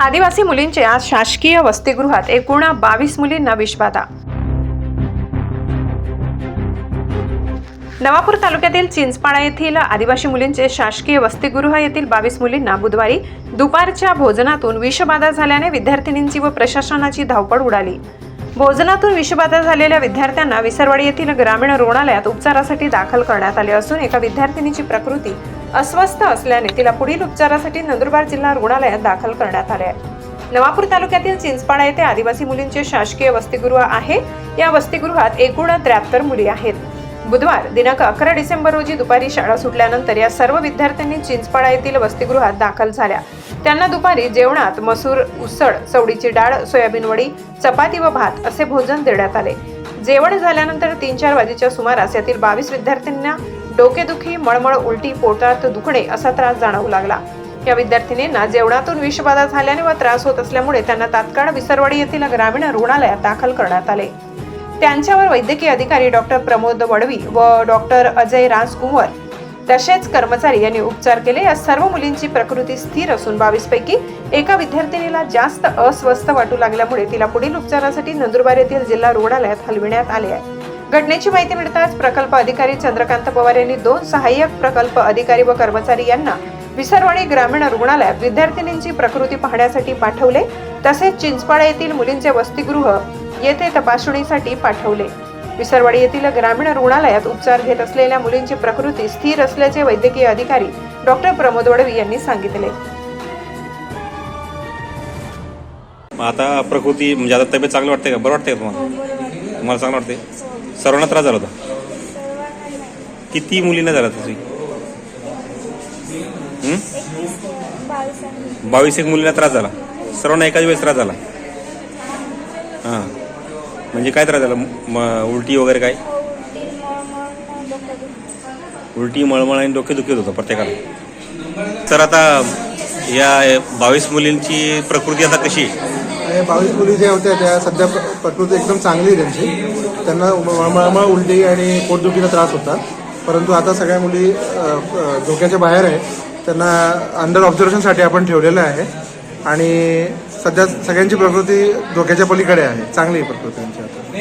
आदिवासी मुलींचे आज शासकीय वसतिगृहात एकूण बावीस मुलींना विषबाधा. नवापूर तालुक्यातील चिंचपाडा येथील आदिवासी मुलींचे शासकीय वसतिगृह येथील बावीस मुलींना बुधवारी दुपारच्या भोजनातून विषबाधा झाल्याने विद्यार्थिनींची व प्रशासनाची धावपळ उडाली. भोजनातून विषबाधा झालेल्या विद्यार्थ्यांना विसरवाडी येथील ग्रामीण रुग्णालयात उपचारासाठी दाखल करण्यात आले असून एका विद्यार्थिनीची प्रकृती अस्वस्थ असल्याने तिला पुढील उपचारासाठी नंदुरबार जिल्हा रुग्णालयात दाखल करण्यात आले आहे. नवापूर तालुक्यातील चिंचपाडा येथे आदिवासी मुलींचे शासकीय वसतिगृह आहे. या वसतिगृहात एकूण त्र्याहत्तर मुली आहेत. बुधवार दिनांक अकरा डिसेंबर रोजी दुपारी शाळा सुटल्यानंतर या सर्व विद्यार्थ्यांनी चिंचपाडा येथील वसतिगृहात दाखल झाल्या. त्यांना दुपारी जेवणात मसूर उसळ चवडीची डाळ सोयाबीन वडी चपाती व भात असे भोजन देण्यात आले. जेवण झाल्यानंतर तीन चार वाजेच्या सुमारास यातील बावीस विद्यार्थ्यांना डोकेदुखी मळमळ उलटी पोटात दुखणे असा त्रास जाणवू लागला. या विद्यार्थिनींना जेवणातून विषबाधा झाल्याने व त्रास होत असल्यामुळे त्यांना तात्काळ विसरवाडी येथील ग्रामीण रुग्णालयात दाखल करण्यात आले. त्यांच्यावर वैद्यकीय अधिकारी डॉक्टर प्रमोद वडवी व डॉक्टर अजय राजकुंवर तसेच कर्मचारी यांनी उपचार केले. या सर्व मुलींची प्रकृती स्थिर असून बावीस पैकी एका विद्यार्थिनीला जास्त अस्वस्थ वाटू लागल्यामुळे तिला पुढील उपचारासाठी नंदुरबार येथील जिल्हा रुग्णालयात हलविण्यात आले आहे. घटनेची माहिती मिळताच प्रकल्प अधिकारी चंद्रकांत पवार यांनी दोन सहाय्यक प्रकल्प अधिकारी व कर्मचारी यांना विसरवाडी ग्रामीण रुग्णालयात विद्यार्थिनींची प्रकृती पाहण्यासाठी पाठवले तसेच चिंचपाडा येथील मुलींचे वसतिगृह येथे तपासणीसाठी पाठवले. विसरवाडी येथील ग्रामीण रुग्णालयात उपचार घेत असलेल्या मुलींची प्रकृती स्थिर असल्याचे वैद्यकीय अधिकारी डॉक्टर प्रमोद वडवी यांनी सांगितले. मग आता प्रकृती म्हणजे आता तब्येत चांगली वाटते का? बरं वाटते का तुम्हाला? तुम्हाला चांगलं वाटते सर्वांना त्रास झाला होता? किती मुलींना झाला तुझी? बावीस एक मुलींना त्रास झाला. सर्वांना एकाच वेळेस त्रास झाला. हां. म्हणजे काय त्रास झाला? म उलटी वगैरे काय? उलटी मळमळ आणि डोके दुखत होतं प्रत्येकाला. तर आता या बावीस मुलींची प्रकृती आता कशी आहे? बावीस मुली ज्या होत्या त्या सध्या प्र- प्रकृती एकदम चांगली आहे त्यांची. त्यांना मळमळ उलटी आणि पोटदुखीचा त्रास होता. परंतु आता सगळ्या मुली धोक्याच्या बाहेर आहे. त्यांना अंडर ऑब्झर्वेशनसाठी आपण ठेवलेलं आहे. आणि सध्या सगळ्यांची प्रकृती धोक्याच्या पलीकडे आहे. चांगली प्रकृती त्यांची आता.